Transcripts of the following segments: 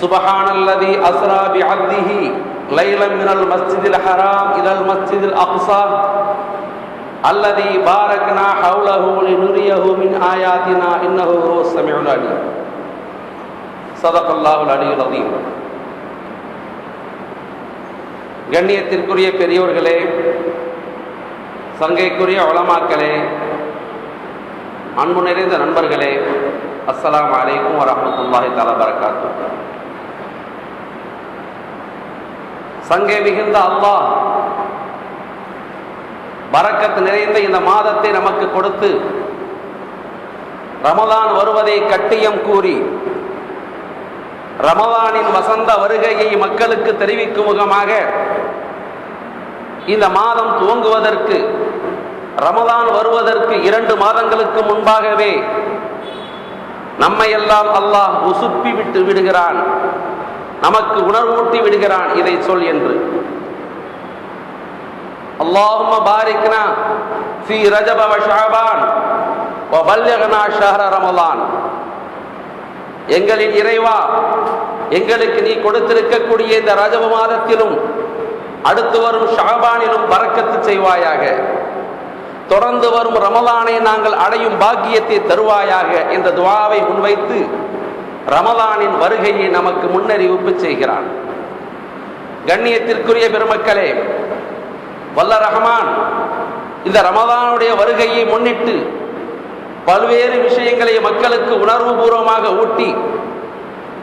சுபஹானல்லதி Azra B அப்திஹி லைலம் மினல் மஸ்ஜிதில் ஹராம் இதல் மஸ்ஜிதில் அக்ஸா அல்லதி பாரக்னா ஹவுலஹு லினுரியஹு மின் ஆயாத்தினா இன்னஹு ஹுவ ஸமிஉல் அலீம் சதகல்லாஹுல் அலியுல் அதீம் கண்ணியத்திற்குரிய பெரியோர்களே சங்கைக்குரிய உளமாக்களே அன்பு நிறைந்த நண்பர்களே அஸ்லாம் அலைக்கும் வரமத்துல்லாஹி தஆலா பரக்காத்து சங்கை மிகுந்த அல்லாஹ் வரக்கத்து நிறைந்த இந்த மாதத்தை நமக்கு கொடுத்து ரமதான் வருவதை கட்டியம் கூறி ரமதானின் வசந்த வருகையை மக்களுக்கு தெரிவிக்கும் முகமாக இந்த மாதம் துவங்குவதற்கு ரமதான் வருவதற்கு இரண்டு மாதங்களுக்கு முன்பாகவே நம்மை எல்லாம் அல்லாஹ் உசுப்பி விட்டு விடுகிறான். நமக்கு உணர்வூட்டி விடுகிறான் இதை சொல் என்று. اللهم பாரிக்னா في رجب وشعبان وبلغنا شهر رمضان எங்களின் இறைவா எங்களுக்கு நீ கொடுத்திருக்கக்கூடிய இந்த ரஜப மாதத்திலும் அடுத்து வரும் ஷாபானிலும் பறக்கத்து செய்வாயாக. தொடர்ந்து வரும் ரமலானை நாங்கள் அடையும் பாக்கியத்தை தருவாயாக என்ற துவாவை முன்வைத்து ரமலானின் வருகையை நமக்கு முன்னறிவிப்பு செய்கிறான். கண்ணியத்திற்குரிய பெருமக்களே வல்ல ரஹமான் இந்த ரமதானுடைய வருகையை முன்னிட்டு பல்வேறு விஷயங்களை மக்களுக்கு உணர்வு பூர்வமாக ஊட்டி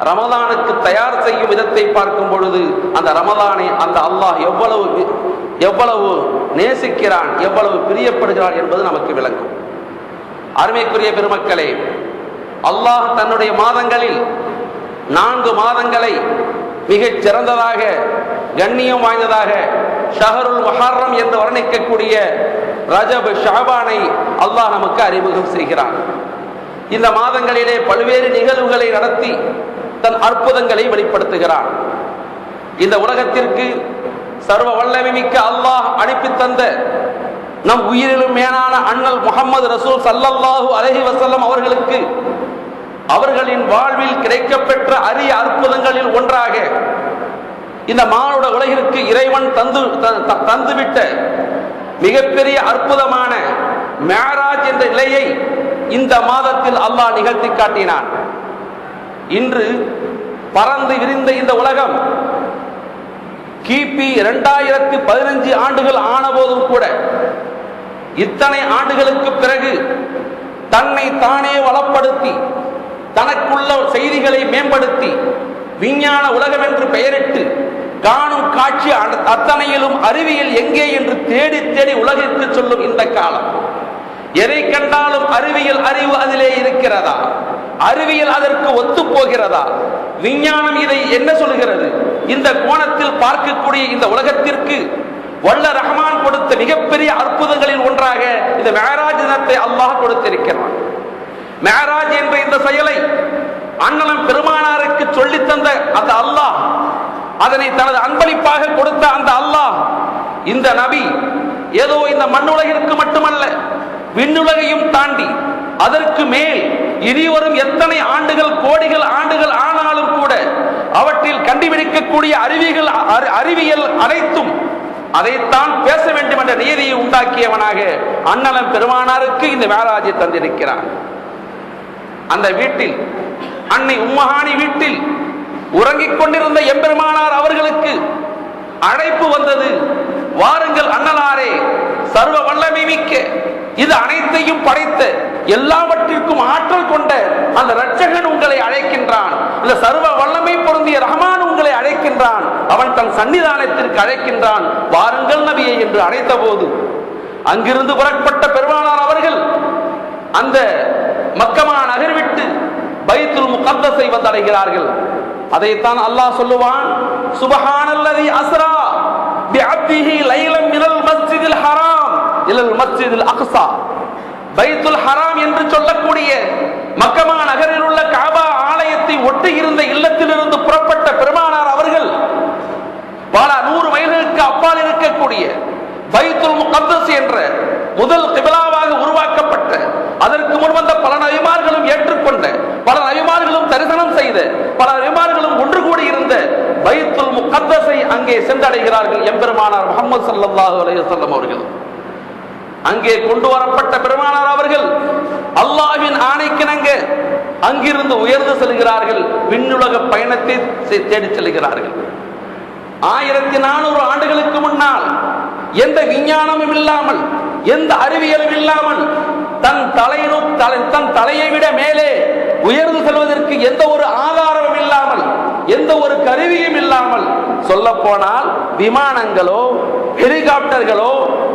ரமதானுக்கு தயார் செய்யும் விதத்தை பார்க்கும் பொழுது அந்த ரமலானை அந்த அல்லாஹ் எவ்வளவு எவ்வளவு நேசிக்கிறான் எவ்வளவு பிரியப்படுகிறான் என்பது நமக்கு விளங்கும். அருமைக்குரிய பெருமக்களே அல்லாஹ் தன்னுடைய மாதங்களில் நான்கு மாதங்களை மிகச் சிறந்ததாக கண்ணியம் வாய்ந்ததாக ஷஹருல் மஹர்ரம் என்று வர்ணிக்கக்கூடிய ரஜப் ஷாபானை அல்லாஹ் நமக்கு அறிமுகம் செய்கிறான். இந்த மாதங்களிலே பல்வேறு நிகழ்வுகளை நடத்தி தன் அற்புதங்களை வெளிப்படுத்துகிறான். இந்த உலகத்திற்கு சர்வ வல்லமை மிக்க அல்லாஹ் அனுப்பி தந்த நம் உயிரிலும் மேலான அண்ணல் முகமது ரசூல் சல்லல்லாஹு அலஹி வசல்லம் அவர்களுக்கு அவர்களின் வாழ்வில் கிடைக்கப்பெற்ற அரிய அற்புதங்களில் ஒன்றாக இந்த மானுட உலகிற்கு இறைவன் தந்து தந்துவிட்ட மிகப்பெரிய அற்புதமான மேராஜ் என்ற நிலையை இந்த மாதத்தில் அல்லாஹ் நிகழ்த்தி காட்டினான். இன்று பறந்து விரிந்த இந்த உலகம் கிபி இரண்டாயிரத்தி பதினஞ்சு ஆண்டுகள் ஆன போதும் கூட இத்தனை ஆண்டுகளுக்கு பிறகு தன்னை தானே வளப்படுத்தி தனக்குள்ள செய்திகளை மேம்படுத்தி விஞ்ஞான உலகம் என்று பெயரிட்டு காணும் காட்சி அத்தனையிலும் அறிவியல் எங்கே என்று தேடி தேடி உலகிற்கு சொல்லும் இந்த காலம். எதை கண்டாலும் அறிவியல் அறிவு அதிலே இருக்கிறதா? அறிவியல் அதற்கு ஒத்து போகிறதா? விஞ்ஞானம் இதை என்ன சொல்கிறது இந்த கோணத்தில் பார்க்கக்கூடிய இந்த உலகத்திற்கு வல்ல ரஹ்மான் கொடுத்த மிகப்பெரிய அற்புதங்களில் ஒன்றாக இந்த மேராஜ் தினத்தை அல்லாஹ் கொடுத்திருக்கிறான். மேராஜ் என்ற இந்த செயலை அண்ணலம் பெருமானாருக்கு சொல்லி தந்த அந்த அல்லாஹ் அதனை தனது அன்பளிப்பாக கொடுத்த அந்த அல்லாஹ் இந்த நபி ஏதோ இந்த மண்ணுலகிற்கு மட்டுமல்ல விண்ணுலகையும் தாண்டி அதற்கு மேல் இனிவரும் எத்தனை ஆண்டுகள் கோடிகள் ஆண்டுகள் ஆண்டு அவற்றில் கண்டுபிடிக்கக்கூடிய அறிவியல் அறிவியல் அனைத்தும் அதைத்தான் பேச வேண்டும் என்ற நீதியை உண்டாக்கியவனாக அண்ணலம் பெருமானாருக்கு இந்த மேலாஜை தந்திருக்கிறான் அந்த வீட்டில் அன்னை உம்மஹானி வீட்டில் உறங்கிக் கொண்டிருந்த எம்பெருமானார் அவர்களுக்கு அழைப்பு வந்தது வாருங்கள் அண்ணலாரே சர்வ வல்லமை மிக்க இது அனைத்தையும் படைத்த எல்லாவற்றிற்கும் ஆற்றல் கொண்ட அந்த ரட்சகன் உங்களை அழைக்கின்றான். இந்த சர்வ வல்லமை பொருந்திய ரஹமான் உங்களை அழைக்கின்றான். அவன் தன் சன்னிதானத்திற்கு அழைக்கின்றான். வாருங்கள் நபியை என்று அழைத்த போது அங்கிருந்து புறப்பட்ட பெருமானார் அவர்கள் அந்த மக்கமா நகர் விட்டு பைத்துல் முகத்தஸை வந்தடைகிறார்கள். அதைத்தான் அல்லாஹ் சொல்லுவான் சுபஹானல்லதி அஸ்ரா பிஅப்திஹி லைலம் மினல் மஸ்ஜிதில் ஹராம். இலல் மஸ்ஜிதில் அக்ஸா பைத்துல் ஹராம் என்று சொல்லக்கூடிய மக்கமா நகரில் உள்ள காபா ஆலயத்தை ஒட்டி இருந்த இல்லத்திலிருந்து புறப்பட்ட பெருமானார் அவர்கள் பல நூறு மைல்களுக்கு அப்பால் இருக்கக்கூடிய பைத்துல் முகத்தஸ் என்ற முதல் கிபிலாவாக உருவாக்கப்பட்ட அதற்கு முன் வந்த பல நபிமார்களும் ஏற்றுக்கொண்ட பல நபிமார்களும் தரிசனம் செய்த பல நபிமார்களும் ஒன்று கூடி இருந்த பைத்துல் முகத்தஸை அங்கே சென்றடைகிறார்கள் எம்பெருமானார் முகமது சல்லாஹூ அலையம் அவர்கள். அங்கே கொண்டு வரப்பட்ட பெருமானார் அவர்கள் அல்லாஹ்வின் ஆணைக்கிணங்க அங்கிருந்து உயர்ந்து செல்கிறார்கள். விண்ணுலக பயணத்தை தேடி செல்கிறார்கள். ஆயிரத்தி நானூறு ஆண்டுகளுக்கு முன்னால் எந்த விஞ்ஞானமும் இல்லாமல் எந்த அறிவியலும் இல்லாமல் தன் தலையினும் தலை- தன் தலையை விட மேலே உயர்ந்து செல்வதற்கு எந்த ஒரு ஆதாரமும் இல்லாமல் எந்த ஒரு கருவியும் இல்லாமல் சொல்ல போனால் விமானங்களோ ஹெலிகாப்டர்களோ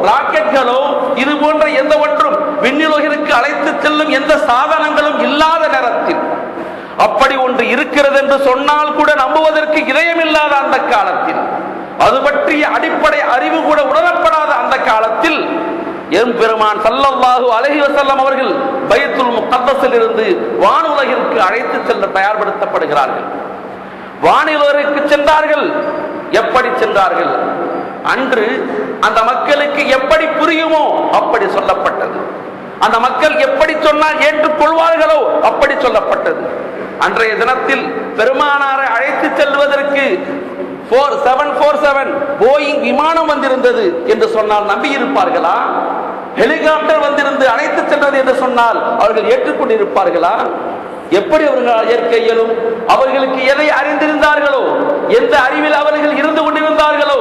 ராக்கெட்களோ இது போன்ற எந்த ஒன்றும் விண்ணுலகிற்கு அழைத்து செல்லும் எந்த சாதனங்களும் இல்லாத நேரத்தில் அப்படி ஒன்று இருக்கிறது என்று சொன்னால் கூட நம்புவதற்கு இதயம் இல்லாத அந்த காலத்தில். அது பற்றிய அடிப்படை அறிவு கூட உணரப்படாத அந்த காலத்தில் எம் பெருமான் சல்லல்லாஹு அலஹி வசல்லம் அவர்கள் பைத்துல் முகத்தஸில் இருந்து வானுலகிற்கு அழைத்து செல்ல தயார்படுத்தப்படுகிறார்கள். வானிலருக்கு சென்றார்கள். எப்படி சென்றார்கள்? அன்று அந்த மக்களுக்கு எப்படி புரியுமோ அப்படி சொல்லப்பட்டது. அந்த மக்கள் எப்படி சொன்னால் ஏற்றுக்கொள்வார்களோ அப்படி சொல்லப்பட்டது. அன்றைய தினத்தில் பெருமானாரை அழைத்து செல்வதற்கு four seven four seven Boeing விமானம் வந்திருந்தது என்று சொன்னால் நம்பி இருப்பார்களா ஹெலிகாப்டர் வந்திருந்து அழைத்து சென்றது என்று சொன்னால் அவர்கள் ஏற்றுக்கொண்டிருப்பார்களா? எப்படி அவர்கள் ஏற்க இயலும்? அவர்களுக்கு எதை அறிந்திருந்தார்களோ? எந்த அறிவில் அவர்கள் இருந்து கொண்டிருந்தார்களோ?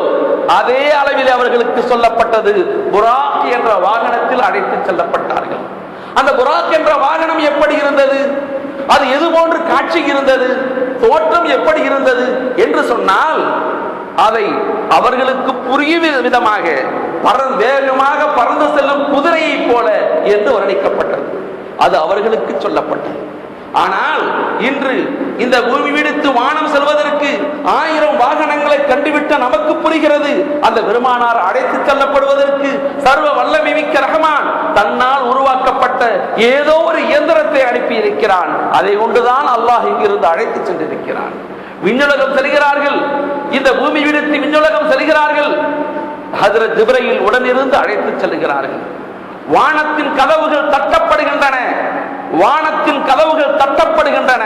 அதே அளவில் அவர்களுக்கு சொல்லப்பட்டது புராக் என்ற வாகனத்தில் அழைத்து செல்லப்பட்டார்கள். அந்த புராக் என்ற வாகனம் எப்படி இருந்தது? அது எது போன்று காட்சி இருந்தது? தோற்றம் எப்படி இருந்தது? என்று சொன்னால் அதை அவர்களுக்கு புரியும் விதமாக பறந்து வேகமாக பறந்து செல்லும் குதிரையைப் போல என்று வர்ணிக்கப்பட்டது. அது அவர்களுக்கு சொல்லப்பட்டது. ஆனால் இன்று இந்த பூமி விடுத்து வானம் செல்வதற்கு ஆயிரம் வாகனங்களை கண்டுவிட்ட நமக்கு புரிகிறது. அந்த பெருமானார் அழைத்து செல்லப்படுவதற்கு சர்வ வல்லமை மிக்க ரஹமான் தன்னால் உருவாக்கப்பட்ட ஏதோ ஒரு இயந்திரத்தை அனுப்பி இருக்கிறான் அதை கொண்டுதான் அல்லாஹ் இங்கிருந்து அழைத்து சென்றிருக்கிறான். விண்ணுலகம் செல்கிறார்கள். இந்த பூமி விடுத்து விண்ணுலகம் செல்கிறார்கள். ஹஜரத் ஜிப்ரையில் உடனிருந்து அழைத்து செல்கிறார்கள். வானத்தின் கதவுகள் தட்டப்படுகின்றன. வானத்தின் கதவுகள் தட்டப்படுகின்றன.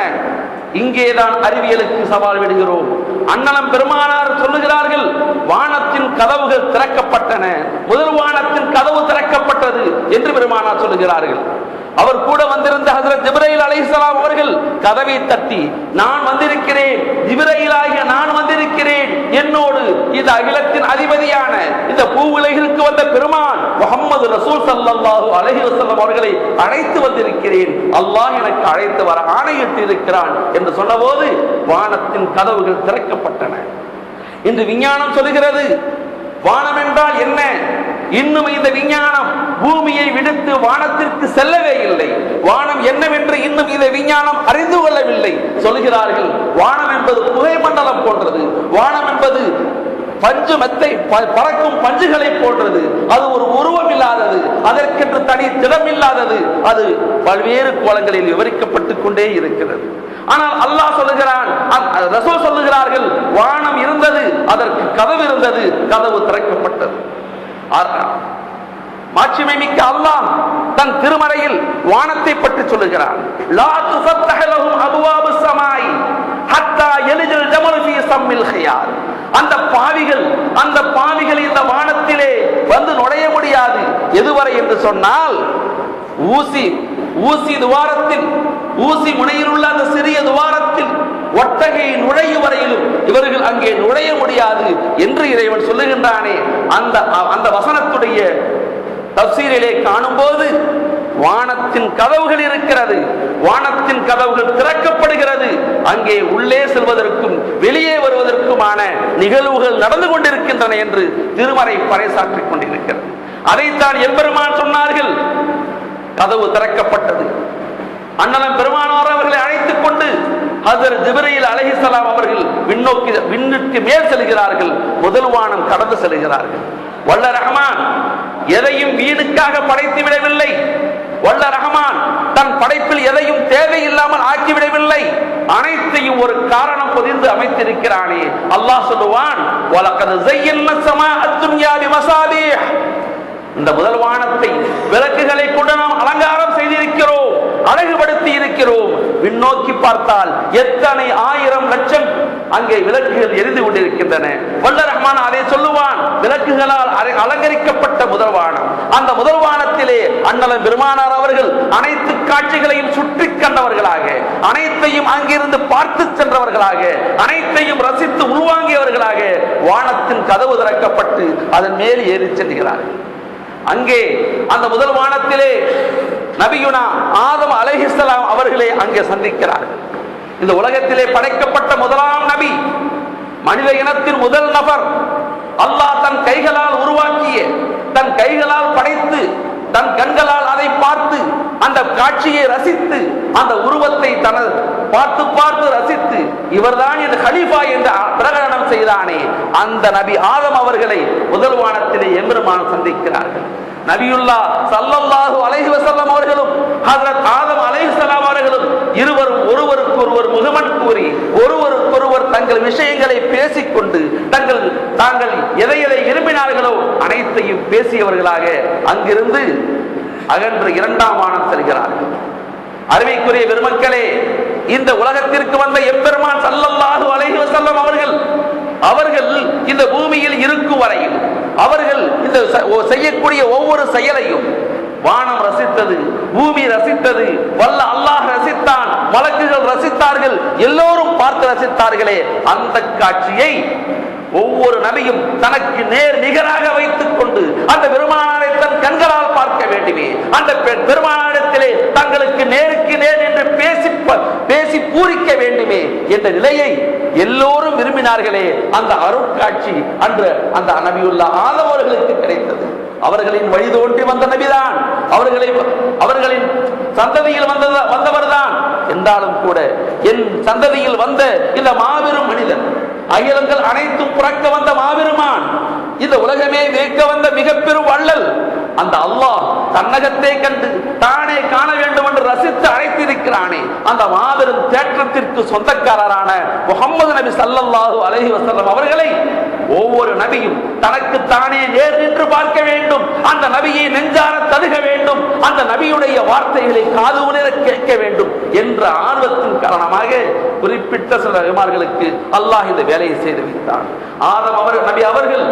இங்கேதான் அறிவியலுக்கு சவால் விடுகிறோம். அண்ணலம் பெருமானார் சொல்லுகிறார்கள் வானத்தின் கதவுகள் திறக்கப்பட்டன. முதல் வானத்தின் கதவு திறக்கப்பட்டது என்று பெருமானார் சொல்லுகிறார்கள். அவர் கூட வந்திருந்த ஹசரத் ஜிப்ரையில் அலைஹிஸ்ஸலாம் அவர்கள் கதவை தட்டி நான் வந்திருக்கிறேன் ஜிப்ரையிலாகிய நான் வந்திருக்கிறேன் என்னோடு இந்த அகிலத்தின் அதிபதியான இந்த பூவுலகிற்கு வந்த பெருமான் முகமது ரசூல் சல்லாஹு அலஹி வசல்லம் அவர்களை அழைத்து வந்திருக்கிறேன். அல்லாஹ் எனக்கு அழைத்து வர ஆணையிட்டு இருக்கிறான். என்று சொன்னபோது வானத்தின் கதவுகள் திறக்கப்பட்டன. இன்று விஞ்ஞானம் சொல்லுகிறது வானம் என்றால் என்ன? இன்னும் இந்த விஞ்ஞானம் பூமியை விடுத்து வானத்திற்கு செல்லவே இல்லை. வானம் என்னவென்று இன்னும் இந்த விஞ்ஞானம் அறிந்து கொள்ளவில்லை. சொல்கிறார்கள் வானம் என்பது புகை மண்டலம் போன்றது. வானம் என்பது பஞ்சு மெத்தை ப- பறக்கும் பஞ்சுகளை போன்றது. அது ஒரு உருவம் இல்லாதது. அதற்கென்று தனி திடம் இல்லாதது. அது பல்வேறு கோலங்களில் விவரிக்கப்பட்டுக் கொண்டே இருக்கிறது. ஆனால் அல்லாஹ் சொல்லுகிறான் அ- ரசூல் சொல்லுகிறார்கள் வானம் இருந்தது அதற்கு கதவு இருந்தது கதவு திறக்கப்பட்டது. மாட்சிமை மிக்க அல்லாஹ் தன் திருமறையில் வானத்தை பற்றி சொல்லுகிறான். ஹத்தா ஜமலு சம்மில் ஹையார் அந்த பாவிகள் அந்த பாவிகள் இந்த வானத்திலே வந்து நுழைய முடியாது. எதுவரை என்று சொன்னால் ஊசி ஊசி துவாரத்தில் ஊசி முனையில் உள்ள அந்த சிறிய துவாரத்தில் ஒட்டகை நுழையும் வரையிலும் இவர்கள் அங்கே நுழைய முடியாது என்று இறைவன் சொல்லுகின்றானே. அந்த அந்த வசனத்துடைய தப்சீரிலே காணும்போது வானத்தின் கதவுகள் இருக்கிறது. வானத்தின் கதவுகள் திறக்கப்படுகிறது. அங்கே உள்ளே செல்வதற்கும் வெளியே வருவதற்குமான நிகழ்வுகள் நடந்து கொண்டிருக்கின்றன என்று திருமறை பறைசாற்றிக் கொண்டிருக்கிறது. அதைத்தான் எம்பெருமான் சொன்னார்கள். கதவு திறக்கப்பட்டது. அண்ணலம் பெருமானார் அவர்களை அழைத்துக் கொண்டு அது ஜிபிரையில் அழகி அலைஹிஸ்ஸலாம் அவர்கள் விண்ணோக்கி விண்ணுக்கு மேல் செல்கிறார்கள். முதல் வானம் கடந்து செல்கிறார்கள். வல்ல ரஹ்மான் எதையும் வீணுக்காக படைத்து விடவில்லை. வல்ல ரஹமான் தன் படைப்பில் எதையும் தேவையில்லாமல் ஆக்கிவிடவில்லை அனைத்தையும் ஒரு காரணம் பொதிந்து அமைத்திருக்கிறானே. அல்லாஹ் சொல்லுவான் வலக்கது இந்த முதல் வானத்தை விளக்குகளை கொண்டு நாம் அலங்காரம் செய்திருக்கிறோம் அழகுபடுத்தி இருக்கிறோம். விண்ணோக்கி பார்த்தால் எத்தனை ஆயிரம் லட்சம் அங்கே விளக்குகள் எரிந்து கொண்டிருக்கின்றன. வல்ல ரஹ்மான் அதை சொல்லுவான் விளக்குகளால் அலங்கரிக்கப்பட்ட முதல்வானம். அந்த முதல் வானத்திலே அண்ணலம் பெருமானார் அவர்கள் அனைத்து காட்சிகளையும் சுற்றி கண்டவர்களாக அனைத்தையும் அங்கிருந்து பார்த்து சென்றவர்களாக அனைத்தையும் ரசித்து உள்வாங்கியவர்களாக வானத்தின் கதவு திறக்கப்பட்டு அதன் மேல் ஏறி செல்கிறார்கள். அங்கே அந்த முதல் வானத்திலே நபியுனா ஆதம் அலஹிஸ்லாம் அவர்களே அங்கே சந்திக்கிறார்கள். இந்த உலகத்திலே படைக்கப்பட்ட முதலாம் நபி மனித இனத்தின் முதல் நபர். அல்லாஹ் தன் கைகளால் உருவாக்கிய தன் கைகளால் படைத்து தன் கண்களால் அதை பார்த்து அந்த காட்சியை ரசித்து அந்த உருவத்தை தனது பார்த்து பார்த்து ரசித்து இவர்தான் என் ஹலீஃபா என்று பிரகடனம் செய்தானே. அந்த நபி ஆதம் அவர்களை முதல் வானத்திலே எம்பெருமான் சந்திக்கிறார்கள். நபியுல்லா சல்லல்லாஹு அலைஹி வசல்லம் அவர்களும் ஹஜரத் ஆதம் அலைஹிஸ்ஸலாம் அவர்களும் இருவரும் ஒருவரும் ஒருவர் முகமன் கூறி ஒருவருக்கொருவர் தங்கள் விஷயங்களை பேசிக்கொண்டு தங்கள் தாங்கள் எதை எதை விரும்பினார்களோ அனைத்தையும் பேசியவர்களாக அங்கிருந்து அகன்று இரண்டாம் வானம் செல்கிறார்கள். அருமைக்குரிய பெருமக்களே இந்த உலகத்திற்கு வந்த எம்பெருமான் சல்லல்லாஹு அலைஹி செல்லம் அவர்கள் அவர்கள் இந்த பூமியில் இருக்கும் வரையில் அவர்கள் இந்த ஓ- செய்யக்கூடிய ஒவ்வொரு செயலையும் வானம் ரசித்தது பூமி ரசித்தது வல்ல அல்லாஹ் ரசித்தான் வழக்குகள் ரசித்தார்கள் எல்லோரும் பார்த்து ரசித்தார்களே. அந்த காட்சியை ஒவ்வொரு நபியும் தனக்கு நேர் நிகராக வைத்துக் கொண்டு அந்த பெருமானாரை தன் கண்களால் பார்க்க வேண்டுமே. அந்த பெ- பெருமானாரிடத்திலே தங்களுக்கு நேருக்கு நேர் என்று பேசி பேசி பூரிக்க வேண்டுமே என்ற நிலையை எல்லோரும் விரும்பினார்களே. அந்த அருட்காட்சி அன்று அந்த நபியுள்ள ஆதவர்களுக்கு கிடைத்தது. அவர்களின் வழி தோன்றி வந்த நபிதான். அவர்களை அவர்களின் சந்ததியில் வந்த வந்தவர்தான். என்றாலும் கூட என் சந்ததியில் வந்த இந்த மாபெரும் மனிதன் அகிலங்கள் அனைத்தும் புறக்க வந்த மாபெருமான் இந்த உலகமே வேக்க வந்த மிக பெரும் வள்ளல் அந்த அல்லாஹ் தன்னகத்தை கண்டு தானே காண வேண்டும் என்று ரசித்து அழைத்திருக்கிறானே அந்த மாபெரும் தேற்றத்திற்கு சொந்தக்காரரான முகமது நபி ஸல்லல்லாஹு அலஹி வஸல்லம் அவர்களை ஒவ்வொரு நபியும் தனக்கு தானே நேர் நின்று பார்க்க வேண்டும். அந்த நபியை நெஞ்சார தருக வேண்டும். அந்த நபியுடைய வார்த்தைகளை காது உணர கேட்க வேண்டும் என்ற ஆர்வத்தின் காரணமாக குறிப்பிட்ட சில நபிமார்களுக்கு அல்லாஹ் இந்த வேலையை செய்து வைத்தான். ஆதம் அவர் நபி அவர்கள்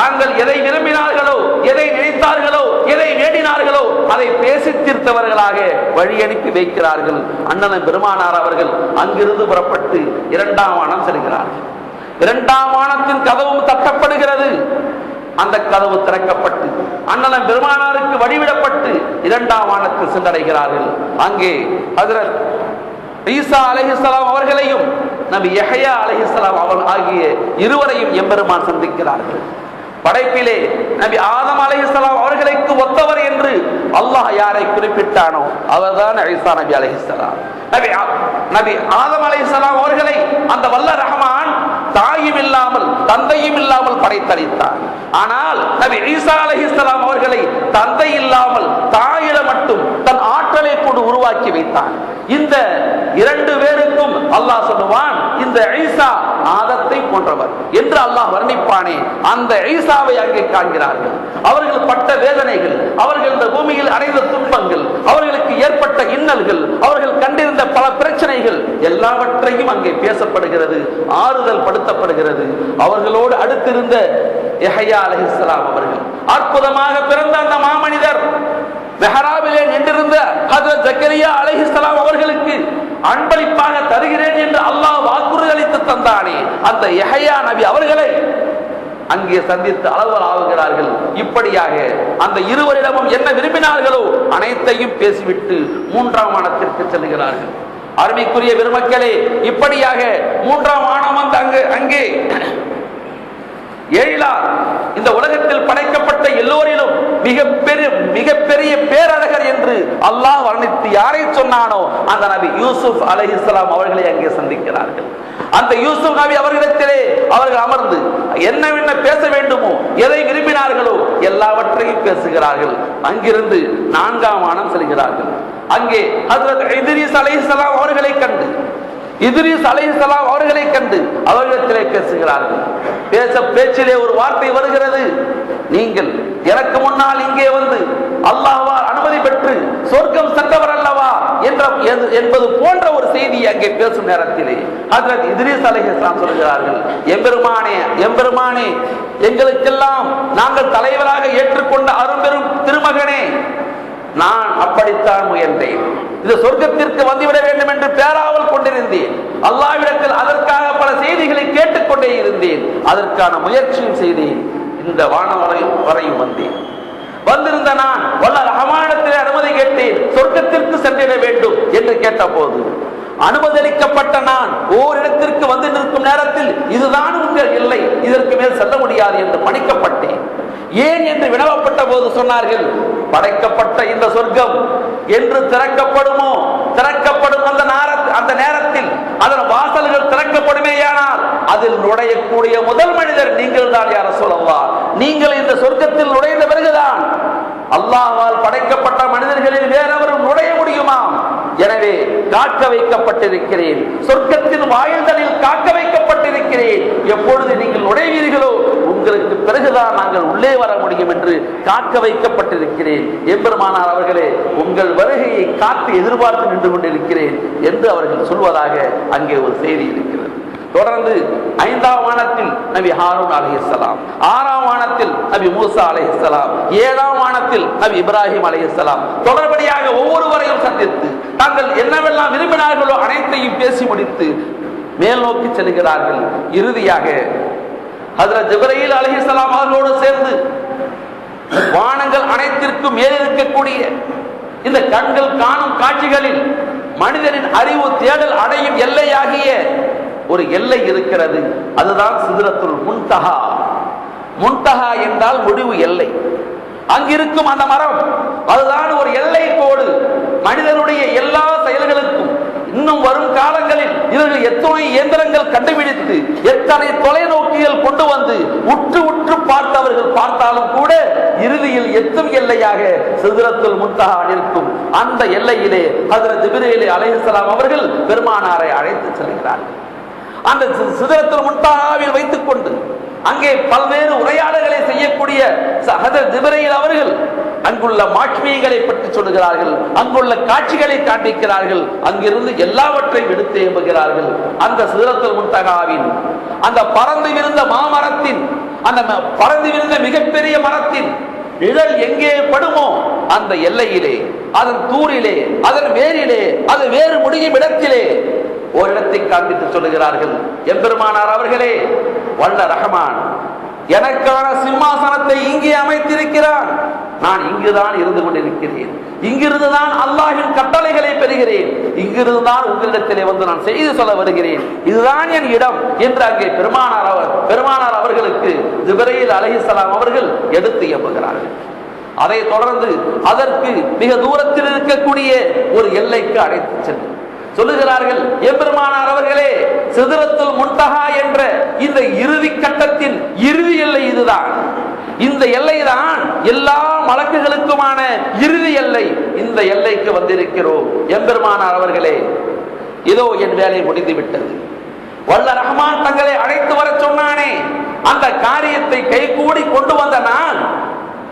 தாங்கள் எதை விரும்பினார்களோ எதை நினைத்தார்களோ எதை வேண்டினார்களோ அதை பேசி தீர்த்தவர்களாக வழி அனுப்பி வைக்கிறார்கள். செல்கிறார்கள் அண்ணனை பெருமானார் அவர்கள் அங்கிருந்து புறப்பட்டு இரண்டாம் வானம் செல்கிறார்கள். இரண்டாம் வானத்தின் கதவும் தட்டப்படுகிறது. அந்த கதவு திறக்கப்பட்டு அண்ணன் பெருமானாருக்கு வழிவிடப்பட்டு இரண்டாம் வானத்தில் சென்றடைகிறார்கள். அங்கே ஹஜரத் ஈசா அலஹிஸ்லாம் அவர்களையும் நபி யஹ்யா அலஹிஸ்லாம் அவர் ஆகிய இருவரையும் எம்பெருமான் சந்திக்கிறார்கள். படைப்பிலே நபி ஆதம் அலைஹிஸ்ஸலாம் அவர்களுக்கு ஒத்தவர் என்று அல்லாஹ் யாரை குறிப்பிட்டானோ அவர்தான் ஐசா நபி அலிஸ்லாம் நபி நபி ஆதம் அலிஸ்லாம் அவர்களை அந்த வல்ல ரஹமான் தாயும் இல்லாமல் தந்தையும் இல்லாமல் படைத்தளித்தார் ஆனால் நபி ஈசா அலிஸ்லாம் அவர்களை தந்தை இல்லாமல் தாயில மட்டும் தன் ஆற்றலை கொண்டு உருவாக்கி வைத்தான். இந்த இரண்டு பேருக்கும் அல்லாஹ் சொல்லுவான் இந்த ஈசா ஆதத்தை போன்றவர். என்று அல்லாஹ் வர்ணிப்பானே அந்த ஈசாவை அங்கே காண்கிறார்கள். அவர்கள் பட்ட வேதனைகள் அவர்கள் இந்த பூமியில் அடைந்த துன்பங்கள் அவர்களுக்கு ஏற்பட்ட இன்னல்கள் அவர்கள் கண்டிருந்த பல பிரச்சனைகள் எல்லாவற்றையும் அங்கே பேசப்படுகிறது ஆறுதல் படுத்தப்படுகிறது. அவர்களோடு அடுத்திருந்த யஹ்யா அவர்கள் அற்புதமாக பிறந்த அந்த மாமனிதர் மெஹராபிலே நின்றிருந்த ஜக்கரியா அலைஹிஸ்ஸலாம் அவர்களுக்கு அன்பளிப்பாக தருகிறேன் என்று அல்லாஹ் வாக்குறுதி அளித்து தந்தானே. அந்த எஹையா நபி அவர்களை அங்கே சந்தித்து அளவல் ஆகுகிறார்கள். இப்படியாக அந்த இருவரிடமும் என்ன விரும்பினார்களோ அனைத்தையும் பேசிவிட்டு மூன்றாம் ஆணத்திற்கு செல்கிறார்கள். அருமைக்குரிய பெருமக்களே இப்படியாக மூன்றாம் ஆணம் வந்து அங்கு அங்கே எழிலார் இந்த உலகத்தில் படைக்கப்பட்ட எல்லோரிலும் மிகப்பெரிய மிகப்பெரிய பேரழகர் என்று அல்லாஹ் வர்ணித்து யாரை சொன்னானோ அந்த நபி யூசுப் அலைஹிஸ்ஸலாம் அவர்களை அங்கே சந்திக்கிறார்கள். அந்த யூசுப் நபி அவர்களிடத்திலே அவர்கள் அமர்ந்து என்னவென்ன பேச வேண்டுமோ எதை விரும்பினார்களோ எல்லாவற்றையும் பேசுகிறார்கள். அங்கிருந்து நான்காம் ஆணம் செல்கிறார்கள். அங்கே ஹஜ்ரத் இத்ரீஸ் அலைஹிஸ்ஸலாம் அவர்களை கண்டு இதிரிஸ் அலைசலாம் அவர்களை கண்டு அவர்களிடத்திலே பேசுகிறார்கள். பேச பேச்சிலே ஒரு வார்த்தை வருகிறது. நீங்கள் எனக்கு முன்னால் இங்கே வந்து அல்லாவா அனுமதி பெற்று சொர்க்கம் சென்றவர் அல்லவா என்ற என்பது போன்ற ஒரு செய்தி அங்கே பேசும் நேரத்திலே அதற்கு இதிரிஸ் அலைஹிஸ்ஸலாம் சொல்கிறார்கள் எம்பெருமானே எம்பெருமானே எங்களுக்கெல்லாம் நாங்கள் தலைவராக ஏற்றுக்கொண்ட அரும்பெரும் திருமகனே நான் அப்படித்தான் முயன்றேன். இந்த சொர்க்கத்திற்கு வந்துவிட வேண்டும் என்று பேராவல் கொண்டிருந்தேன். அல்லாவிடத்தில் அதற்காக பல செய்திகளை கேட்டுக்கொண்டே இருந்தேன். அதற்கான முயற்சியும் செய்தேன். இந்த வானவரை வரையும் வந்தேன். வந்திருந்த நான் வல்ல ரகமானத்திலே அனுமதி கேட்டேன். சொர்க்கத்திற்கு சென்றிட வேண்டும் என்று கேட்டபோது அனுமதிக்கப்பட்ட நான் ஓரிடத்திற்கு வந்து நிற்கும் நேரத்தில் இதுதான் உங்கள் இல்லை இதற்கு மேல் செல்ல முடியாது என்று பணிக்கப்பட்டேன் ஏன் என்று வினவப்பட்ட போது சொன்னார்கள் படைக்கப்பட்ட இந்த சொர்க்கம் என்று திறக்கப்படுமோ? திறக்கப்படும் அந்த அந்த நேரத்தில் அதன் வாசல்கள் திறக்கப்படுமேயானால் அதில் நுழையக்கூடிய முதல் மனிதர் நீங்கள் தான் யார சொல்லவா நீங்கள் இந்த சொர்க்கத்தில் நுழைந்த பிறகுதான் அல்லாவால் படைக்கப்பட்ட மனிதர்களில் வேற எனவே காக்க வைக்கப்பட்டிருக்கிறேன். சொர்க்கத்தின் வாயில்களில் காக்க வைக்கப்பட்டிருக்கிறேன். எப்பொழுது நீங்கள் நுழைவீர்களோ உங்களுக்கு பிறகுதான் நாங்கள் உள்ளே வர முடியும் என்று காக்க வைக்கப்பட்டிருக்கிறேன். எம்பெருமானார் அவர்களே உங்கள் வருகையை காத்து எதிர்பார்த்து நின்று கொண்டிருக்கிறேன் என்று அவர்கள் சொல்வதாக அங்கே ஒரு செய்தி இருக்கிறது. தொடர்ந்து ஐந்தாம் வானத்தில் நபி ஹாரூன் அலைஹிஸ்ஸலாம் ஆறாம் வானத்தில் நபி மூசா அலைஹிஸ்ஸலாம் ஏழாம் வானத்தில் நபி இப்ராஹிம் அலைஹிஸ்ஸலாம் தொடர்படியாக ஒவ்வொருவரையும் சந்தித்து தாங்கள் என்னவெல்லாம் விரும்பினார்களோ அனைத்தையும் பேசி முடித்து மேல் நோக்கி செல்கிறார்கள். இறுதியாக ஹஜரத் ஜிப்ரீல் அலைஹிஸ்ஸலாம் அவர்களோடு சேர்ந்து வானங்கள் அனைத்திற்கும் மேல் இருக்கக்கூடிய இந்த கண்கள் காணும் காட்சிகளில் மனிதனின் அறிவு தேடல் அடையும் எல்லையாகிய ஒரு எல்லை இருக்கிறது. அதுதான் சிதிரத்துள் முன்தகா முன்தகா என்றால் முடிவு எல்லை. அங்கிருக்கும் அந்த மரம். அதுதான் ஒரு எல்லை கோடு மனிதனுடைய எல்லா செயல்களுக்கும். இன்னும் வரும் காலங்களில் இவர்கள் எத்தனை இயந்திரங்கள் கண்டுபிடித்து எத்தனை தொலைநோக்கிகள் கொண்டு வந்து உற்று உற்று பார்த்தவர்கள் பார்த்தாலும் கூட இறுதியில் எத்தும் எல்லையாக சிதறத்துல் முத்தகா நிற்கும். அந்த எல்லையிலே அதில் ஜிப்ரீல் அலைஹிஸ்ஸலாம் அவர்கள் பெருமானாரை அழைத்து செல்கிறார்கள். அந்த சுதரத்தில் சிதறத்துல் வைத்துக் கொண்டு அங்கே பல்வேறு உரையாடல்களை செய்யக்கூடிய ஹஜரத் திபரையில் அவர்கள் அங்குள்ள மாட்சியங்களை பற்றி சொல்லுகிறார்கள் அங்குள்ள காட்சிகளை காண்பிக்கிறார்கள் அங்கிருந்து எல்லாவற்றையும் எடுத்து எம்புகிறார்கள் அந்த சிதறத்தில் முன்தகாவின் அந்த பறந்து விருந்த மாமரத்தின் அந்த பறந்து விருந்த மிகப்பெரிய மரத்தின் நிழல் எங்கே படுமோ அந்த எல்லையிலே அதன் தூரிலே அதன் வேரிலே அது வேறு முடியும் இடத்திலே ஓரிடத்தை காண்பித்து சொல்லுகிறார்கள். எம்பெருமானார் அவர்களே வல்ல ரஹமான் எனக்கான சிம்மாசனத்தை இங்கே அமைத்திருக்கிறான் நான் இங்குதான் இருந்து கொண்டிருக்கிறேன். இங்கிருந்துதான் அல்லாஹின் கட்டளைகளை பெறுகிறேன். இங்கிருந்துதான் உங்களிடத்திலே வந்து நான் செய்து சொல்ல வருகிறேன். இதுதான் என் இடம் என்று அங்கே பெருமானார் அவர் பெருமானார் அவர்களுக்கு ஜிப்ரீல் அலஹிசலாம் அவர்கள் எடுத்து எம்புகிறார்கள். அதை தொடர்ந்து அதற்கு மிக தூரத்தில் இருக்கக்கூடிய ஒரு எல்லைக்கு அழைத்து சென்று சொல்லுகிறார்கள் எம்பெருமானார் அவர்களே சிதறத்தில் முன்தகா என்ற இந்த இறுதி கட்டத்தின் இறுதி எல்லை இதுதான். இந்த எல்லை தான் எல்லா வழக்குகளுக்குமான இறுதி எல்லை. இந்த எல்லைக்கு வந்திருக்கிறோம் எம்பெருமானார் அவர்களே. இதோ என் வேலை முடிந்து விட்டது வல்ல ரஹ்மான் தங்களை அழைத்து வர சொன்னானே அந்த காரியத்தை கைகூடி கொண்டு வந்த நான்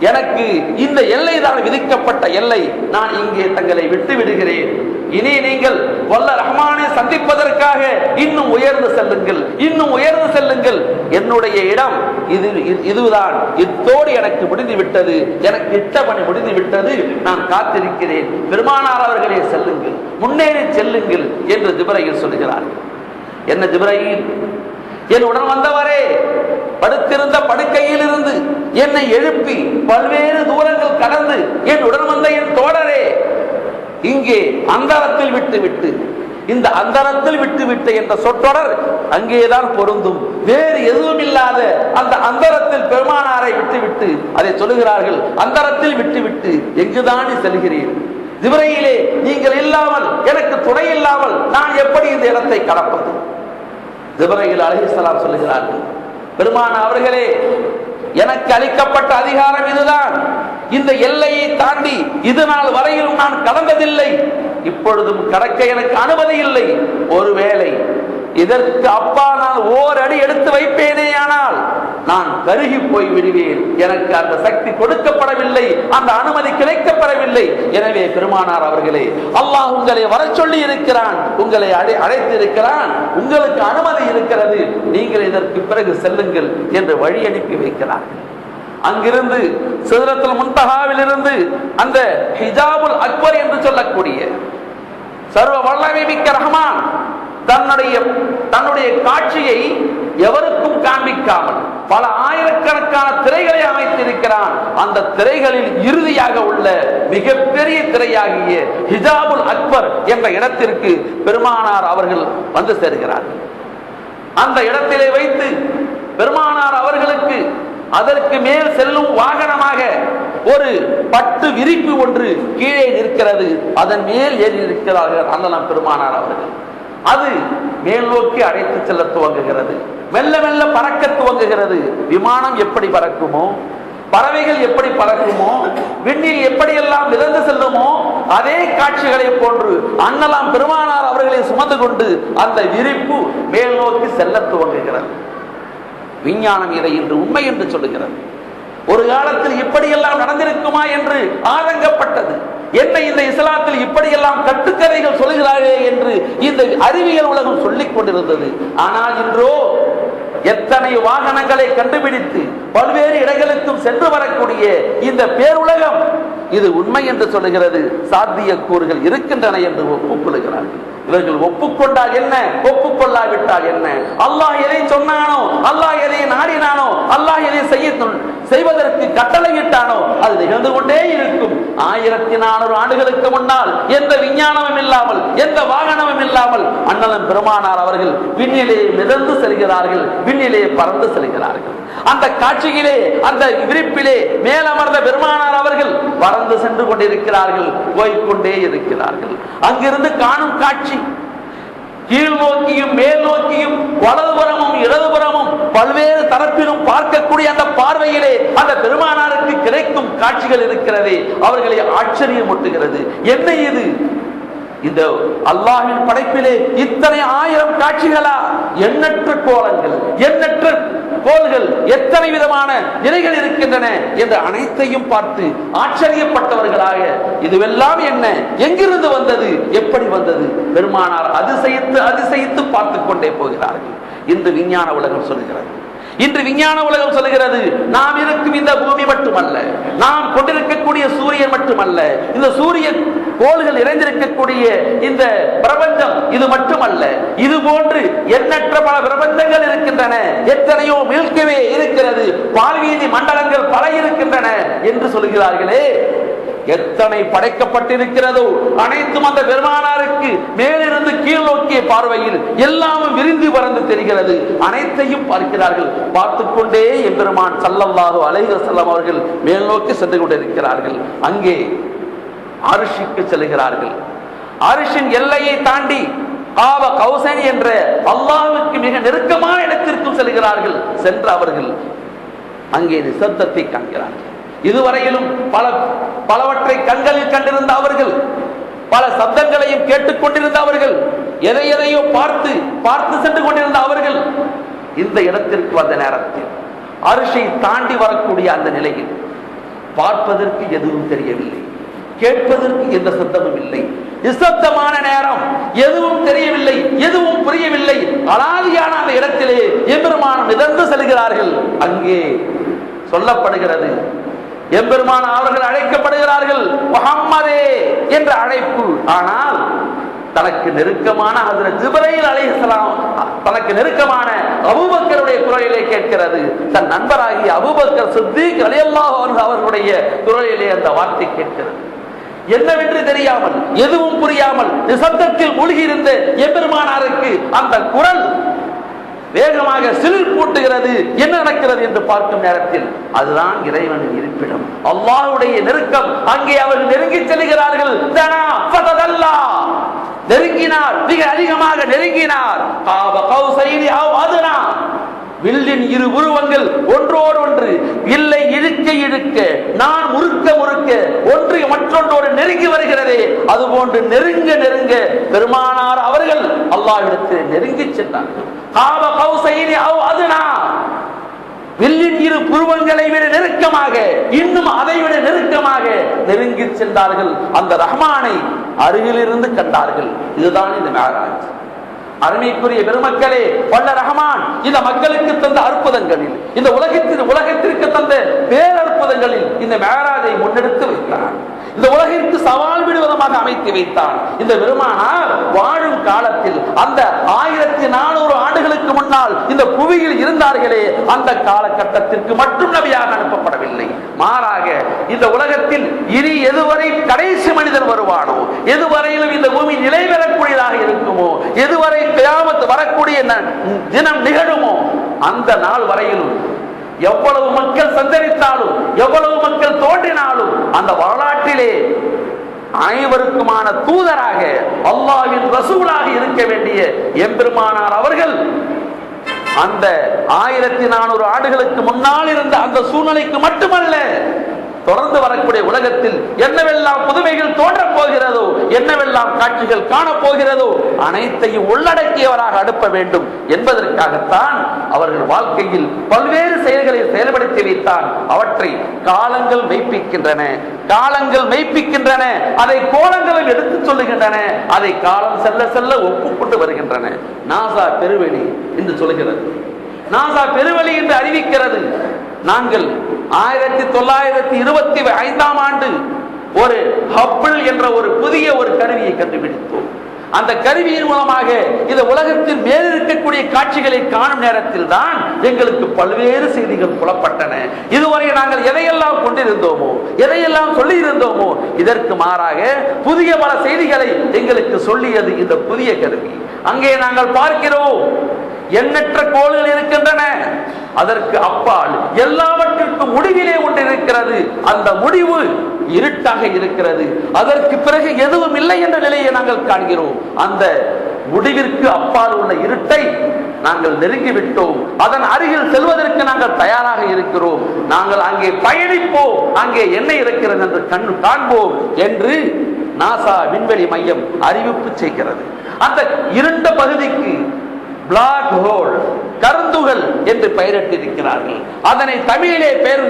எனக்கு இந்த எல்லை தான் விதிக்கப்பட்ட எல்லை. நான் இங்கே தங்களை விட்டு விடுகிறேன். இனி நீங்கள் வல்ல ரஹ்மானை சந்திப்பதற்காக இன்னும் உயர்ந்து செல்லுங்கள். இன்னும் உயர்ந்து செல்லுங்கள். என்னுடைய இடம் இது இது- இதுதான். இத்தோடு எனக்கு முடிந்து விட்டது. எனக்கு இட்ட பணி முடிந்து விட்டது. நான் காத்திருக்கிறேன். பெருமானார் அவர்களே செல்லுங்கள். முன்னேறி செல்லுங்கள் என்று திபரையில் சொல்லுகிறார்கள் என்ன திபரையில் என் உடன் வந்தவரே படுத்திருந்த படுக்கையில் இருந்து என்னை எழுப்பி பல்வேறு தூரங்கள் கடந்து என் உடன் வந்த என் தோழரே இங்கே அந்தரத்தில் விட்டு விட்டு இந்த அந்தரத்தில் விட்டு விட்டு என்ற சொற்றொடர் அங்கேதான் பொருந்தும். வேறு எதுவும் இல்லாத அந்த அந்தரத்தில் பெருமானாரை விட்டுவிட்டு அதை சொல்லுகிறார்கள் அந்தரத்தில் விட்டுவிட்டு எங்குதான் செல்கிறேன் திவரையிலே நீங்கள் இல்லாமல் எனக்கு துணை இல்லாமல் நான் எப்படி இந்த இடத்தை கடப்பது? ஜிப்ரையில் அலைஹிஸ்ஸலாம் சொல்லுகிறார்கள் பெருமான அவர்களே எனக்கு அளிக்கப்பட்ட அதிகாரம் இதுதான். இந்த எல்லையை தாண்டி இது நாள் வரையிலும் நான் கடந்ததில்லை. இப்பொழுதும் கடக்க எனக்கு அனுமதி இல்லை. ஒருவேளை இதற்கு அப்பா நான் ஓர் அடி எடுத்து வைப்பேனேயானால் நான் கருகி போய் விடுவேன். எனக்கு அந்த சக்தி கொடுக்கப்படவில்லை அந்த அனுமதி கிடைக்கப்படவில்லை. எனவே பெருமானார் அவர்களே அல்லாஹ் உங்களை வர சொல்லி இருக்கிறான் உங்களை அடை அழைத்து இருக்கிறான் உங்களுக்கு அனுமதி இருக்கிறது. நீங்கள் இதற்கு பிறகு செல்லுங்கள் என்று வழி அனுப்பி வைக்கிறார் அங்கிருந்து சிதறத்தில் முன்தகாவில் இருந்து அந்த ஹிஜாபுல் அக்பர் என்று சொல்லக்கூடிய சர்வ வல்லமை மிக்க ரஹ்மான் தன்னுடைய தன்னுடைய காட்சியை எவருக்கும் காண்பிக்காமல் பல ஆயிரக்கணக்கான திரைகளை அமைத்திருக்கிறான். அந்த திரைகளில் இறுதியாக உள்ள மிகப்பெரிய திரையாகிய ஹிஜாபுல் அக்பர் என்ற இடத்திற்கு பெருமானார் அவர்கள் வந்து சேர்கிறார்கள். அந்த இடத்திலே வைத்து பெருமானார் அவர்களுக்கு அதற்கு மேல் செல்லும் வாகனமாக ஒரு பட்டு விரிப்பு ஒன்று கீழே நிற்கிறது. அதன் மேல் ஏறி இருக்கிறார்கள் அண்ணலம் பெருமானார் அவர்கள். அது மேல் நோக்கி அழைத்து செல்ல துவங்குகிறது. மெல்ல மெல்ல பறக்க துவங்குகிறது. விமானம் எப்படி பறக்குமோ பறவைகள் எப்படி பறக்குமோ விண்ணில் எப்படியெல்லாம் மிதந்து செல்லுமோ அதே காட்சிகளை போன்று அண்ணலாம் பெருமானார் அவர்களை சுமந்து கொண்டு அந்த விரிப்பு மேல் நோக்கி செல்ல துவங்குகிறது. விஞ்ஞானம் இதை இன்று உண்மை என்று சொல்லுகிறது. ஒரு காலத்தில் இப்படியெல்லாம் நடந்திருக்குமா என்று ஆதங்கப்பட்டது. என்ன இந்த இஸ்லாத்தில் இப்படியெல்லாம் கட்டுக்கதைகள் சொல்லுகிறார்களே என்று இந்த அறிவியல் உலகம் சொல்லிக் கொண்டிருந்தது. ஆனால் இன்றோ எத்தனை வாகனங்களை கண்டுபிடித்து பல்வேறு இடங்களுக்கும் சென்று வரக்கூடிய இந்த பேருலகம் இது உண்மை என்று சொல்லுகிறது. சாத்திய கூறுகள் இருக்கின்றன என்று ஒப்புக்கொள்கிறார்கள். இவர்கள் ஒப்புக்கொண்டால் என்ன? ஒப்புக்கொள்ளாவிட்டால் என்ன? அல்லாஹ் எதை சொன்னானோ அல்லாஹ் எதை நாடினானோ அல்லாஹ் எதை செய்ய செய்வதற்கு கட்டளையிட்டானோ அது நிகழ்ந்து கொண்டே இருக்கும். ஆயிரத்தி நானூறு ஆண்டுகளுக்கு முன்னால் எந்த விஞ்ஞானமும் இல்லாமல் எந்த வாகனமும் இல்லாமல் அண்ணலம் பெருமானார் அவர்கள் விண்ணிலே மிதந்து செல்கிறார்கள் விண்ணிலே பறந்து செல்கிறார்கள். அந்த காட்சியிலே அந்த விரிப்பிலே மேலமர்ந்த பெருமானார் அவர்கள் பறந்து சென்று கொண்டிருக்கிறார்கள் போய்கொண்டே இருக்கிறார்கள். அங்கிருந்து காணும் காட்சி கீழ் நோக்கியும் மேல் நோக்கியும் வலதுபுறமும் இடதுபுறமும் பல்வேறு தரப்பிலும் பார்க்கக்கூடிய அந்த பார்வையிலே அந்த பெருமானாருக்கு கிடைக்கும் காட்சிகள் இருக்கிறதே அவர்களை ஆச்சரியமூட்டுகிறது என்ன இது? இந்த அல்லாஹின் படைப்பிலே இத்தனை ஆயிரம் காட்சிகளா? எண்ணற்ற கோலங்கள் எண்ணற்ற கோள்கள் எத்தனை விதமான நிலைகள் இருக்கின்றன என்று அனைத்தையும் பார்த்து ஆச்சரியப்பட்டவர்களாக இதுவெல்லாம் என்ன? எங்கிருந்து வந்தது? எப்படி வந்தது? பெருமானார் அதிசயித்து அதிசயித்து பார்த்து கொண்டே போகிறார்கள். இந்த விஞ்ஞான உலகம் சொல்கிறது. இன்று விஞ்ஞான உலகம் சொல்லுகிறது நாம் இருக்கும் இந்த பூமி மட்டுமல்ல நாம் கொண்டிருக்கக்கூடிய சூரியன் மட்டுமல்ல இந்த சூரிய கோள்கள் இறைந்திருக்கக்கூடிய இந்த பிரபஞ்சம் இது மட்டுமல்ல. இது போன்று எண்ணற்ற பல பிரபஞ்சங்கள் இருக்கின்றன எத்தனையோ மில்கவே இருக்கிறது பால்வீதி மண்டலங்கள் பல இருக்கின்றன என்று சொல்கிறார்களே எத்தனை படைக்கப்பட்டிருக்கிறதோ அனைத்தும் அந்த பெருமானாருக்கு மேலிருந்து கீழ் நோக்கிய பார்வையில் எல்லாமும் விரிந்து பறந்து தெரிகிறது. அனைத்தையும் பார்க்கிறார்கள். பார்த்து கொண்டே எம்பெருமான் சல்லல்லாஹு அலைஹி செல்லம் அவர்கள் மேல் நோக்கி சென்று கொண்டிருக்கிறார்கள். அங்கே அரிசிக்கு செல்கிறார்கள். அரிசின் எல்லையை தாண்டி காவ கௌசனி என்ற அல்லாவுக்கு மிக நெருக்கமான இடத்திற்கும் செல்கிறார்கள். சென்று அவர்கள் அங்கே நிசப்தத்தை காண்கிறார்கள். இதுவரையிலும் பல பலவற்றை கண்களில் கண்டிருந்த அவர்கள் பல சப்தங்களையும் கேட்டுக்கொண்டிருந்த அவர்கள் எதை எதையோ பார்த்து பார்த்து சென்று கொண்டிருந்த அவர்கள் இந்த இடத்திற்கு வந்த நேரத்தில் அரிசை தாண்டி வரக்கூடிய அந்த நிலையில் பார்ப்பதற்கு எதுவும் தெரியவில்லை கேட்பதற்கு எந்த சத்தமும் இல்லை. நிசப்தமான நேரம் எதுவும் தெரியவில்லை எதுவும் புரியவில்லை. அலாதியான அந்த இடத்திலே எம்பெருமானம் மிதந்து செல்கிறார்கள். அங்கே சொல்லப்படுகிறது எம்பெருமான அவர்கள் அழைக்கப்படுகிறார்கள் முகம்மதே என்ற அழைப்பு. ஆனால் தனக்கு நெருக்கமான அதில் ஜிபரையில் அலைஹிஸ்ஸலாம் தனக்கு நெருக்கமான அபுபக்கருடைய குரலிலே கேட்கிறது. தன் நண்பராகிய அபுபக்கர் சித்திக் ரலியல்லாஹு அவர்களுடைய குரலிலே அந்த வார்த்தை கேட்கிறது. என்னவென்று தெரியாமல் எதுவும் புரியாமல் நிசப்தத்தில் மூழ்கி இருந்த எம்பெருமானாருக்கு அந்த குரல் வேகமாக சிலிர் பூட்டுகிறது. என்ன நடக்கிறது என்று பார்க்கும் நேரத்தில் அதுதான் இறைவனின் இருப்பிடம். அல்லாஹ்வுடைய நெருக்கம். அங்கே அவர்கள் நெருங்கி செல்கிறார்கள். நெருங்கினார். மிக அதிகமாக நெருங்கினார். வில்லின் இரு உருவங்கள் ஒன்றோடு ஒன்று இல்லை இழுக்க இழுக்க நான் முறுக்க முறுக்க ஒன்று மற்றொன்றோடு நெருங்கி வருகிறதே அதுபோன்று நெருங்க நெருங்க பெருமானார் அவர்கள் அல்லாஹ்விடத்தில் நெருங்கி சென்றார்கள் அவ் வில்லின் இரு புருவங்களை விட நெருக்கமாக இன்னும் அதை விட நெருக்கமாக நெருங்கி சென்றார்கள். அந்த ரஹ்மானை அருகிலிருந்து கண்டார்கள். இதுதான் இந்த மேராஜ். அருமைக்குரிய பெருமக்களே வல்ல ரஹமான் இந்த மக்களுக்கு தந்த அற்புதங்களில் இந்த உலகத்தின் உலகத்திற்கு தந்த பேரற்புதங்களில் இந்த மேராஜை முன்னெடுத்து வைத்தார் இந்த உலகிற்கு சவால் விடுவதமாக அமைத்து வைத்தான். இந்த பெருமானார் வாழும் காலத்தில் அந்த ஆயிரத்தி நானூறு ஆண்டுகளுக்கு முன்னால் இந்த புவியில் இருந்தார்களே அந்த காலகட்டத்திற்கு மட்டும் நபியாக அனுப்பப்படவில்லை. மாறாக இந்த உலகத்தில் இனி எதுவரை கடைசி மனிதன் வருவானோ எதுவரையிலும் இந்த பூமி நிலை பெறக்கூடியதாக இருக்குமோ எதுவரை கிராமத்து வரக்கூடிய தினம் நிகழுமோ அந்த நாள் வரையிலும் எவ்வளவு மக்கள் சந்தரித்தாலும் எவ்வளவு மக்கள் தோன்றினாலும் அந்த வரலாற்றிலே அனைவருக்குமான தூதராக அல்லாவின் ரசூலாக இருக்க வேண்டிய எம்பெருமானார் அவர்கள் அந்த ஆயிரத்தி நானூறு ஆண்டுகளுக்கு முன்னால் இருந்த அந்த சூழ்நிலைக்கு மட்டுமல்ல தொடர்ந்து வரக்கூடிய உலகத்தில் என்னவெல்லாம் புதுமைகள் தோன்றப் போகிறதோ என்னவெல்லாம் காட்சிகள் காணப்போகிறதோ அனைத்தையும் உள்ளடக்கியவராக அனுப்ப வேண்டும் என்பதற்காகத்தான் அவர்கள் வாழ்க்கையில் பல்வேறு செயல்களை செயல்படுத்தி வைத்தான் அவற்றை காலங்கள் மெய்ப்பிக்கின்றன. காலங்கள் மெய்ப்பிக்கின்றன அதை கோலங்களில் எடுத்துச் சொல்லுகின்றன அதை காலம் செல்ல செல்ல ஒப்புக்கொண்டு வருகின்றன. நாசா பெருவெளி என்று சொல்லுகிறது. நாசா பெருவெளி என்று அறிவிக்கிறது. நாங்கள் ஆயிரத்தி தொள்ளாயிரத்தி இருபத்தி ஐந்தாம் ஆண்டு ஒரு ஹப்பிள் என்ற ஒரு புதிய ஒரு கருவியை கண்டுபிடித்தோம். அந்த கருவியின் மூலமாக இந்த உலகத்தில் மேலிருக்கக்கூடிய காட்சிகளை காணும் நேரத்தில் தான் எங்களுக்கு பல்வேறு செய்திகள் புலப்பட்டன. இதுவரை நாங்கள் எதையெல்லாம் கொண்டிருந்தோமோ எதையெல்லாம் சொல்லி இருந்தோமோ இதற்கு மாறாக புதிய பல செய்திகளை எங்களுக்கு சொல்லியது இந்த புதிய கருவி. அங்கே நாங்கள் பார்க்கிறோம். எண்ணற்ற கோள்கள் இருக்கின்றன. அதற்கு அப்பால் எல்லாவற்றிற்கும் முடிவிலே ஒன்று இருக்கிறது அந்த முடிவு இருட்டாக இருக்கிறது. அதற்கு பிறகு எதுவும் இல்லை என்ற நிலையை நாங்கள் காண்கிறோம். அந்த முடிவிற்கு அப்பால் உள்ள இருட்டை நாங்கள் நெருங்கிவிட்டோம். அதன் அருகில் செல்வதற்கு நாங்கள் தயாராக இருக்கிறோம். நாங்கள் அங்கே பயணிப்போம். அங்கே என்ன இருக்கிறது என்று கண் காண்போம் என்று நாசா விண்வெளி மையம் அறிவிப்பு செய்கிறது. அந்த இருண்ட பகுதிக்கு பிளாக் ஹோல் கருந்துகள் என்று பெயரிட்டிருக்கிறார்கள். அதனை தமிழிலே பெயர்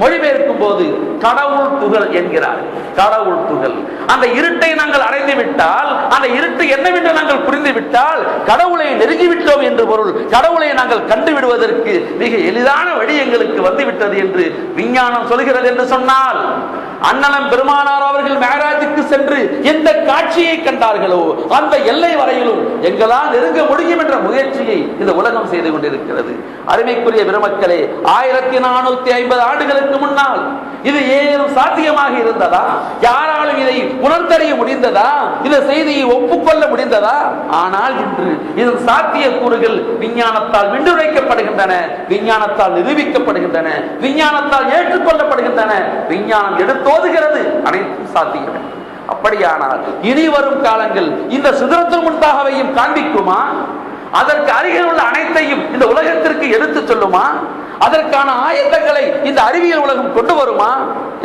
மொழிபெயர்க்கும் போது கடவுள் துகள் என்கிறார். கடவுள் துகள் அந்த இருட்டை நாங்கள் அடைந்து விட்டால் அந்த இருட்டு என்னவென்று நாங்கள் புரிந்து விட்டால் கடவுளை நெருங்கிவிட்டோம் என்று பொருள் கடவுளை நாங்கள் கண்டு விடுவதற்கு மிக எளிதான வழி எங்களுக்கு வந்துவிட்டது என்று விஞ்ஞானம் சொல்கிறது என்று சொன்னால் அண்ணலம் பெருமானார் அவர்கள் மேராஜுக்கு சென்று எந்த காட்சியை கண்டார்களோ அந்த எல்லை வரையிலும் எங்களால் நெருங்க முடியும் என்ற முயற்சியை இந்த உலகம் செய்து கொண்டிருக்கிறது. அருமைக்குரிய பெருமக்களே ஆயிரத்தி நானூத்தி ஐம்பது ஆண்டுகளுக்கு முன்னால் இது ஏதும் சாத்தியமாக இருந்ததா? யாராலும் இதை உணர்ந்தறிய முடிந்ததா? இந்த செய்தியை ஒப்புக்கொள்ள முடிந்ததா? ஆனால் இன்று இதன் சாத்திய கூறுகள் விஞ்ஞானத்தால் விண்டுரைக்கப்படுகின்றன விஞ்ஞானத்தால் நிரூபிக்கப்படுகின்றன விஞ்ஞானத்தால் ஏற்றுக்கொள்ளப்படுகின்றன. விஞ்ஞானம் எடுத்தோதுகிறது அனைத்தும் சாத்தியம். அப்படியானால் இனி வரும் காலங்கள் இந்த சுதந்திரம் முன்பாகவையும் காண்பிக்குமா? அதற்கு அருகில் உள்ள அனைத்தையும் இந்த உலகத்திற்கு எடுத்து சொல்லுமா? அதற்கான ஆயத்தங்களை இந்த அறிவியல் உலகம் கொண்டு வருமா?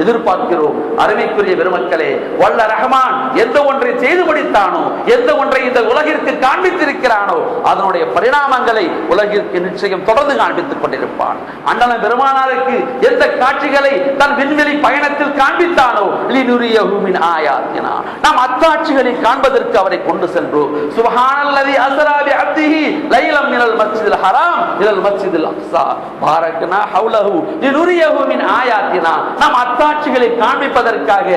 எதிர்பார்க்கிறோம். அருமைக்குரிய பெருமக்களே வல்ல ரஹமான் எந்த ஒன்றை செய்து முடித்தானோ எந்த ஒன்றை இந்த உலகிற்கு காண்பித்திருக்கிறானோ அதனுடைய பரிணாமங்களை உலகிற்கு நிச்சயம் தொடர்ந்து காண்பித்துக் கொண்டிருப்பான். அண்ணன பெருமானாருக்கு எந்த காட்சிகளை தன் விண்வெளி பயணத்தில் காண்பித்தானோ ஆயாத்தினா. நாம் அத்தாட்சிகளை காண்பதற்கு அவரை கொண்டு சென்றோம். சுபஹானல்லதி அசராபி அப்திஹி லைலம் மினல் மஸ்ஜிதில் ஹராம் மினல் மஸ்ஜிதில் அக்ஸா. பாரக்னா ஹவுலஹு லினுரியஹு மின் ஆயாத்தினா நாம் அத்தாட்சிகளை காண்பிப்பதற்காக